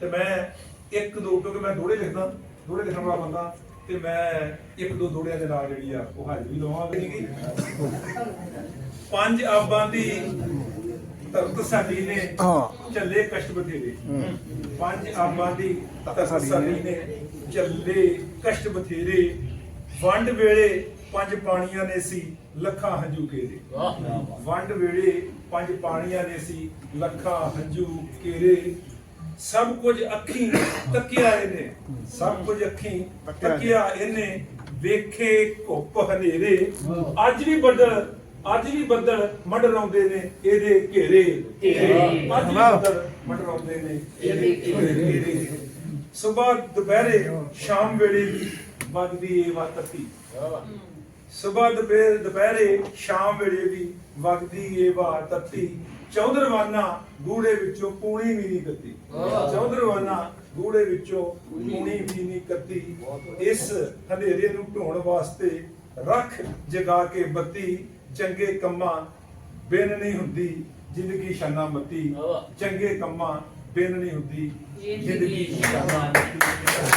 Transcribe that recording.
ਤੇ ਮੈਂ ਇੱਕ ਦੋ ਕਿਉਂਕਿ ਮੈਂ ਦੋੜੇ ਲਿਖਦਾ ਦੋੜੇ ਲਿਖਣ ਵਾਲਾ ਬੰਦਾ ਤੇ ਮੈਂ ਇੱਕ ਦੋ ਦੋੜਿਆਂ ਦੇ ਨਾਲ ਜਿਹੜੀ ਆ ਉਹ ਹਾਜ਼ਰੀ ਲਵਾਂਗੀ ਪੰਜ ਆਬਾਂ ਦੀ ਤਰਤ ਸਾਡੀ ਨੇ ਚੱਲੇ ਕਸ਼ਟ ਬਥੇਰੇ। ਪੰਜ ਆਬਾਂ ਦੀ ਤਰਤ ਸਾਡੀ ਨੇ। ਚੱਲੇ ਕਸ਼ਟ ਬਥੇਰੇ। ਵੰਡ ਵੇਲੇ ਪੰਜ ਪਾਣੀਆਂ ਨੇ ਸੀ ਲੱਖਾਂ ਹੰਝੂ ਕੇਰੇ ਵੰਡ ਵੇਲੇ ਪੰਜ ਪਾਣੀਆਂ ਨੇ ਸੀ ਲੱਖਾਂ ਹੰਝੂ ਕੇਰੇ ਸਭ ਕੁਝ ਅੱਖੀਂ ਤੱਕਿਆ ਇਹਨੇ। ਸਭ ਕੁਝ ਅੱਖੀਂ ਤੱਕਿਆ ਇਹਨੇ। ਵੇਖੇ ਘੁੱਪ ਹਨੇਰੇ। ਅੱਜ ਵੀ ਬੱਦਲ ਅੱਜ ਵੀ ਬੱਦਲ ਮੰਡਰਾਉਂਦੇ ਨੇ ਇਹਦੇ ਘੇਰੇ। ਅੱਜ ਵੀ ਬੱਦਲ ਮੰਡਰਾਉਂਦੇ ਨੇ ਇਹਦੇ ਘੇਰੇ। ਸਵੇਰ ਦੁਪਹਿਰੇ ਸ਼ਾਮ ਵੇਲੇ ਵੀ ਵਗਦੀ ਏ ਵਤਤੀ ਸਵੇਰ ਦੁਪਹਿਰ ਦੁਪਹਿਰੇ ਸ਼ਾਮ ਵੇਲੇ ਵੀ ਵਗਦੀ ਏ ਵਾ ਤੱਤੀ। ਚੌਧਰਵਾਨਾ ਗੂੜੇ ਵਿੱਚੋਂ ਪੂਣੀ ਵੀ ਨਹੀਂ ਕੱਤੀ। ਚੌਧਰਵਾਨਾ ਗੂੜੇ ਵਿੱਚੋਂ ਪੂਣੀ ਵੀ ਨਹੀਂ ਕੱਤੀ। ਇਸ ਹਨੇਰੇ ਨੂੰ ਢੋਣ ਵਾਸਤੇ ਰੱਖ ਜਗਾ ਕੇ ਬੱਤੀ ਚੰਗੇ ਕੰਮਾਂ ਬਿਨ ਨਹੀਂ ਹੁੰਦੀ ਜ਼ਿੰਦਗੀ ਸ਼ਾਨਾ ਮੱਤੀ। ਚੰਗੇ ਕੰਮਾਂ ਬਿਨ ਨਹੀਂ ਹੁੰਦੀ ਜ਼ਿੰਦਗੀ ਸ਼ਾਨਾ ਮੱਤੀ।